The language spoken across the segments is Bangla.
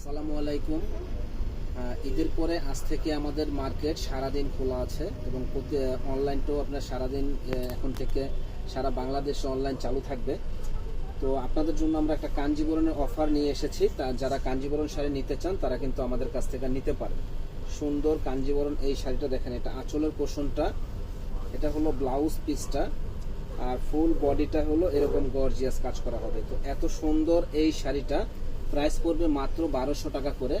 আসসালামু আলাইকুম। ঈদের পরে আজ থেকে আমাদের মার্কেট সারাদিন খোলা আছে এবং প্রতি অনলাইনটাও আপনার সারাদিন এখন থেকে সারা বাংলাদেশে অনলাইন চালু থাকবে। তো আপনাদের জন্য আমরা একটা কাঞ্জিবরণের অফার নিয়ে এসেছি। তা যারা কাঞ্জিবরণ শাড়ি নিতে চান, তারা কিন্তু আমাদের কাছ থেকে নিতে পারেন সুন্দর কাঞ্জিবরণ এই শাড়িটা দেখেন, এটা আঁচলের পোষণটা। এটা হলো ব্লাউজ পিসটা আর ফুল বডিটা হলো এরকম গর্জিয়াস কাজ করা হবে। তো এত সুন্দর এই শাড়িটা প্রাইস পড়বে মাত্র বারোশো টাকা করে।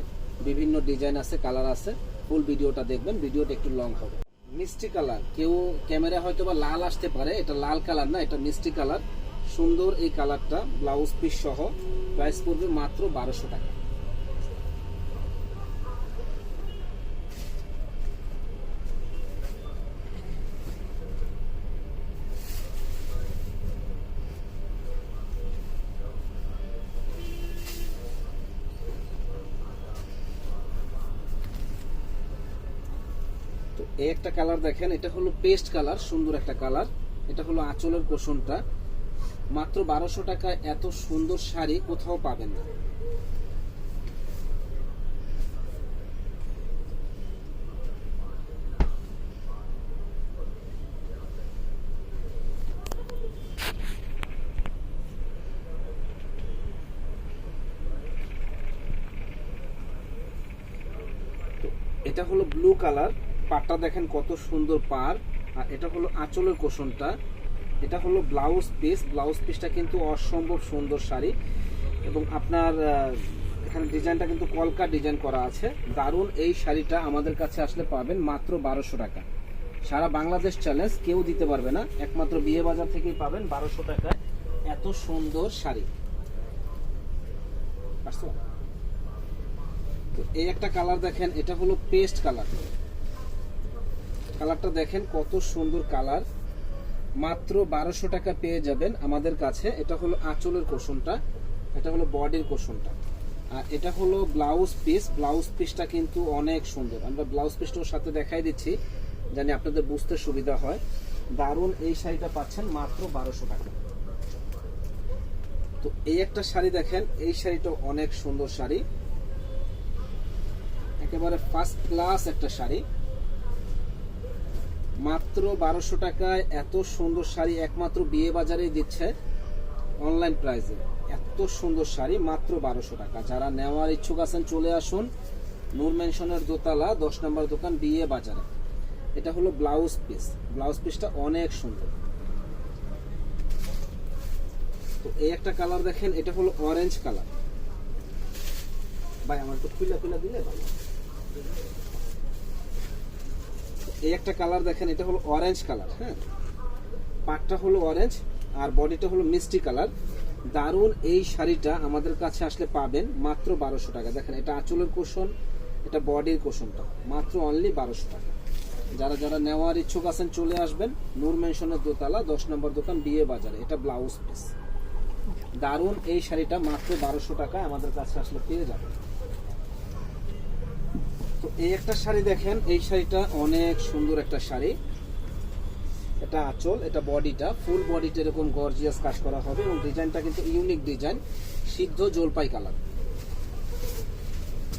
বিভিন্ন ডিজাইন আছে, কালার আছে। ফুল ভিডিওটা দেখবেন, ভিডিওটা একটু লং হবে। মিষ্টি কালার, কেউ ক্যামেরা হয়তো বা লাল আসতে পারে, এটা লাল কালার না, এটা মিষ্টি কালার। সুন্দর এই কালারটা, ব্লাউজ পিস সহ, প্রাইস পড়বে মাত্র বারোশো টাকা। এই একটা কালার দেখেন, এটা হলো পেস্ট কালার সুন্দর একটা কালার এটা হলো আঁচলের কোষণটা। মাত্র বারোশো টাকায় এত সুন্দর শাড়ি কোথাও পাবেন না। এটা হলো ব্লু কালার পাটটা দেখেন কত সুন্দর পার আর এটা হলো আঁচলের কোষণটা। এটা হলো ব্লাউজ পিস ব্লাউজ পিসটা কিন্তু অসম্ভব সুন্দর শাড়ি। এবং আপনার এখানে ডিজাইনটা কিন্তু কলকা ডিজাইন করা আছে। দারুণ এই শাড়িটা আমাদের কাছে আসলে পাবেন মাত্র বারোশো টাকা। সারা বাংলাদেশ চ্যালেঞ্জ কেউ দিতে পারবে না। একমাত্র বিয়ে বাজার থেকেই পাবেন বারোশো টাকায় এত সুন্দর শাড়ি? তো এই একটা কালার দেখেন, এটা হলো পেস্ট কালার কালারটা দেখেন, কত সুন্দর কালার। মাত্র বারোশো টাকা পেয়ে যাবেন আমাদের কাছে। এটা হলো আঁচলের কোষণটা, এটা হলো বডির কোষণটা। আর এটা হলো ব্লাউজ পিস। ব্লাউজ পিসটা কিন্তু অনেক সুন্দর। আমরা ব্লাউজ পিসটার সাথে দেখাই দিচ্ছি, জানি আপনাদের বুঝতে সুবিধা হয়। দারুণ এই শাড়িটা পাচ্ছেন মাত্র বারোশো টাকা। তো এই একটা শাড়ি দেখেন, এই শাড়িটা অনেক সুন্দর শাড়ি। একেবারে ফার্স্ট ক্লাস একটা শাড়ি। মাত্র বারোশো টাকায় এত সুন্দর শাড়ি একমাত্র বিয়ে বাজারেই দিচ্ছে অনলাইন প্রাইসে এত সুন্দর শাড়ি মাত্র বারোশো টাকা। যারা নেওয়ার ইচ্ছুক আছেন, চলে আসুন নূর মেনশনের দোতলা, দশ নম্বর দোকান, বিয়ে বাজারে। এটা হলো ব্লাউজ পিস ব্লাউজ পিসটা অনেক সুন্দর। তো এই একটা কালার দেখেন, এটা হলো অরেঞ্জ কালার ভাই, আমার একটু খুলে খুলে দিলে ভালো এই একটা কালার দেখেন, এটা হলো অরেঞ্জ কালার হ্যাঁ? পাটটা হলো অরেঞ্জ আর বডিটা হলো মিষ্টি কালার। দারুণ এই শাড়িটা আমাদের কাছে আসলে পাবেন মাত্র বারোশো টাকা। দেখেন, এটা আঁচলের কোষণ এটা বডির কোষণটা মাত্র অনলি বারোশো টাকা। যারা যারা নেওয়ার ইচ্ছুক আছেন, চলে আসবেন। নূর মেনশনের দোতলা, দশ নম্বর দোকান, বিয়ে বাজারে। এটা ব্লাউজ পিস দারুণ এই শাড়িটা মাত্র বারোশো টাকায় আমাদের কাছে আসলে পেয়ে যাবেন। এই একটা শাড়ি দেখেন, এই শাড়িটা অনেক সুন্দর একটা শাড়ি। এটা আঁচল, এটা বডিটা, ফুল বডিটা এরকম গর্জিয়াস কাজ করা হবে এবং ডিজাইনটা কিন্তু ইউনিক ডিজাইন সিদ্ধ জলপাই কালার।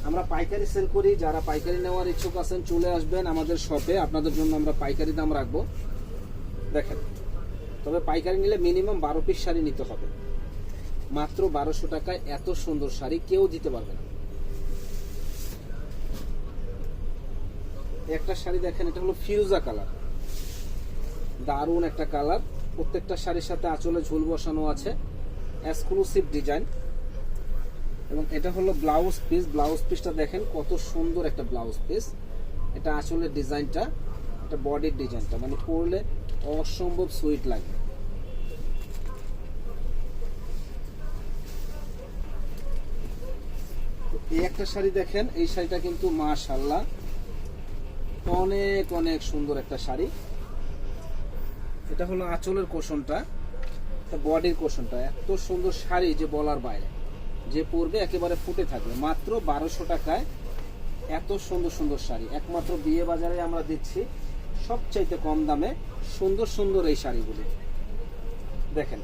আমরা পাইকারি সেল করি, যারা পাইকারি নেওয়ার ইচ্ছুক আছেন, চলে আসবেন আমাদের শপে আপনাদের জন্য আমরা পাইকারি দাম রাখব। দেখেন, তবে পাইকারি নিলে মিনিমাম বারো পিস শাড়ি নিতে হবে। মাত্র বারোশো টাকায় এত সুন্দর শাড়ি কেউ দিতে পারবে না। একটা শাড়ি দেখেন, এটা হলো ফিউজা কালার। দারুণ একটা কালার। প্রত্যেকটা শাড়ির সাথে আঁচলে ঝুল বসানো আছে। এক্সক্লুসিভ ডিজাইন এবং এটা হলো ব্লাউজ পিস ব্লাউজ পিসটা দেখেন, কত সুন্দর একটা ব্লাউজ পিস এটা আঁচলের ডিজাইনটা, এটা বডির ডিজাইনটা। মানে পরলে অসম্ভব সুইট লাগে। এই একটা শাড়ি দেখেন, এই শাড়িটা কিন্তু মাশাল্লাহ অনেক অনেক সুন্দর একটা শাড়ি। এটা হলো আঁচলের কোষণটা বডির কোষণটা। এত সুন্দর শাড়ি যে বলার বাইরে। যে পরবে একেবারে ফুটে থাকবে। মাত্র বারোশো টাকায় এত সুন্দর সুন্দর শাড়ি। একমাত্র বিয়ে বাজারে আমরা দিচ্ছি সবচাইতে কম দামে সুন্দর সুন্দর এই শাড়িগুলি। দেখেন।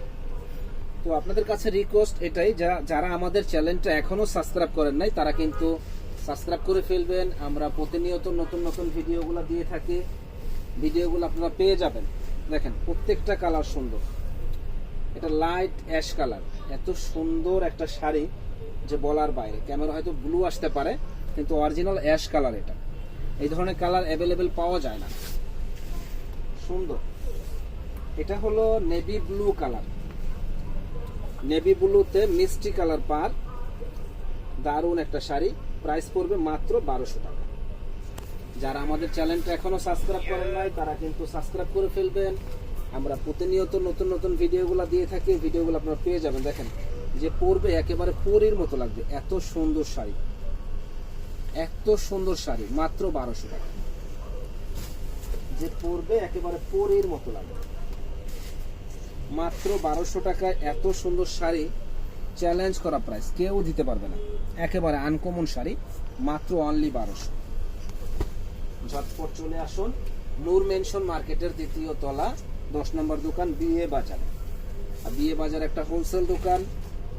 তো আপনাদের কাছে রিকোয়েস্ট এটাই যারা আমাদের চ্যানেলটা এখনও সাবস্ক্রাইব করেন নাই, তারা কিন্তু সাবস্ক্রাইব করে ফেলবেন। আমরা প্রতিনিয়ত নতুন নতুন ভিডিওগুলো দিয়ে থাকি। ভিডিওগুলো আপনারা পেয়ে যাবেন। দেখেন, প্রত্যেকটা কালার সুন্দর। এটা লাইট অ্যাশ কালার এত সুন্দর একটা শাড়ি যে বলার বাইরে। ক্যামেরা হয়তো ব্লু আসতে পারে, কিন্তু অরিজিনাল অ্যাশ কালার এটা। এই ধরনের কালার অ্যাভেলেবেল পাওয়া যায় না। সুন্দর। এটা হলো নেভি ব্লু কালার নেভি ব্লুতে মিষ্টি কালার পার। দারুণ একটা শাড়ি। প্রাইস পড়বে মাত্র বারোশো টাকা। যারা আমাদের চ্যানেলটা এখনও সাবস্ক্রাইব করেন নাই, তারা কিন্তু সাবস্ক্রাইব করে ফেলবেন। আমরা প্রতিনিয়ত নতুন নতুন ভিডিওগুলো দিয়ে থাকি, ভিডিওগুলো আপনারা পেয়ে যাবেন। দেখেন, যে পরবে একেবারে পরীর মতো লাগবে। এত সুন্দর শাড়ি। এত সুন্দর শাড়ি, মাত্র বারোশো টাকা। যে পরবে একেবারে পরীর মতো লাগবে। মাত্র বারোশো টাকায় এত সুন্দর শাড়ি। চ্যালেঞ্জ করা প্রাইস কেউ দিতে পারবে না। একেবারে আনকমন শাড়ি, মাত্র অনলি বারোশো। ঝটপট চলে আসুন নূর মেনশন মার্কেটের দ্বিতীয় তলা, দশ নম্বর দোকান, বিয়ে বাজার। আর বিয়ে বাজার একটা হোলসেল দোকান।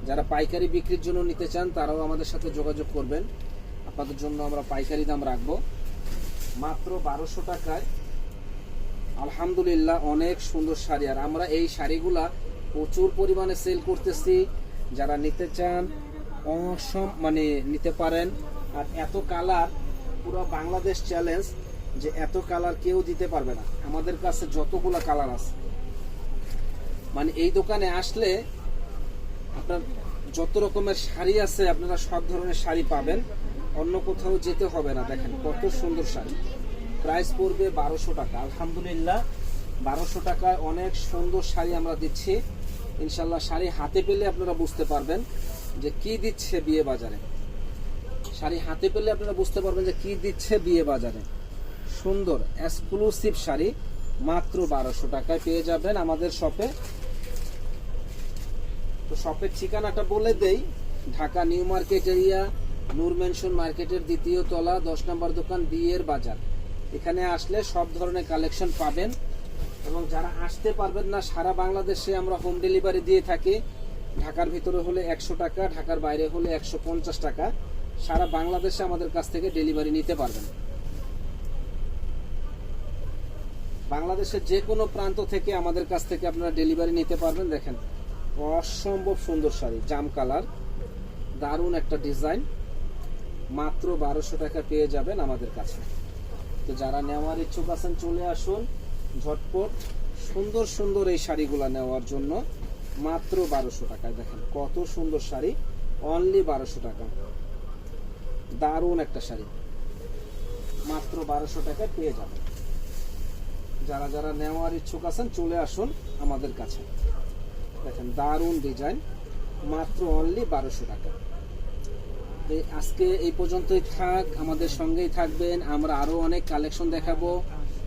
যারা পাইকারি বিক্রির জন্য নিতে চান, তারাও আমাদের সাথে যোগাযোগ করবেন। আপনাদের জন্য আমরা পাইকারি দাম রাখব। মাত্র বারোশো টাকায়। আলহামদুলিল্লাহ, অনেক সুন্দর শাড়ি। আর আমরা এই শাড়িগুলা প্রচুর পরিমাণে সেল করতেছি। যারা নিতে চান, অসম মানে নিতে পারেন। আর এত কালার পুরো বাংলাদেশ চ্যালেঞ্জ যে এত কালার কেউ দিতে পারবে না। আমাদের কাছে যতগুলো কালার আছে। মানে এই দোকানে আসলে আপনার যত রকমের শাড়ি আছে, আপনারা সব ধরনের শাড়ি পাবেন। অন্য কোথাও যেতে হবে না। দেখেন কত সুন্দর শাড়ি। প্রাইস পড়বে বারোশো টাকা। আলহামদুলিল্লাহ, বারোশো টাকায় অনেক সুন্দর শাড়ি আমরা দিচ্ছি। ইনশাল্লাহ শাড়ি হাতে পেলে আপনারা বুঝতে পারবেন যে কি দিচ্ছে বিয়ে বাজারে। শাড়ি হাতে পেলে আপনারা বুঝতে পারবেন যে কি দিচ্ছে বিয়ে বাজারে। সুন্দর এক্সক্লুসিভ শাড়ি মাত্র বারোশো টাকায় পেয়ে যাবেন আমাদের শপে। তো শপের ঠিকানাটা বলে দেই, Dhaka New Market area, Noor mansion মার্কেটের দ্বিতীয় তলা, দশ নম্বর দোকান, বিয়ের বাজার। এখানে আসলে সব ধরনের কালেকশন পাবেন। এবং যারা আসতে পারবেন না, সারা বাংলাদেশে আমরা হোম ডেলিভারি দিয়ে থাকি। ঢাকার ভিতরে হলে একশো টাকা, ঢাকার বাইরে হলে একশো পঞ্চাশ টাকা। সারা বাংলাদেশে আমাদের কাছ থেকে ডেলিভারি নিতে পারবেন। বাংলাদেশের যে কোনো প্রান্ত থেকে আমাদের কাছ থেকে আপনারা ডেলিভারি নিতে পারবেন। দেখেন, অসম্ভব সুন্দর শাড়ি, জাম কালার, দারুণ একটা ডিজাইন মাত্র বারোশো টাকা পেয়ে যাবেন আমাদের কাছে। তো যারা নেওয়ার ইচ্ছুক আছেন, চলে আসুন। ঝটপট সুন্দর সুন্দর এই শাড়িগুলো নেওয়ার জন্য মাত্র বারোশো টাকায় দেখেন, কত সুন্দর শাড়ি অনলি বারোশো টাকা। দারুণ একটা শাড়ি। মাত্র বারোশো টাকায় পেয়ে যাবেন। যারা যারা নেওয়ার ইচ্ছুক আছেন, চলে আসুন আমাদের কাছে। দেখেন, দারুণ ডিজাইন, মাত্র অনলি বারোশো টাকা। আজকে এই পর্যন্তই থাক, আমাদের সঙ্গেই থাকবেন, আমরা আরও অনেক কালেকশন দেখাবো।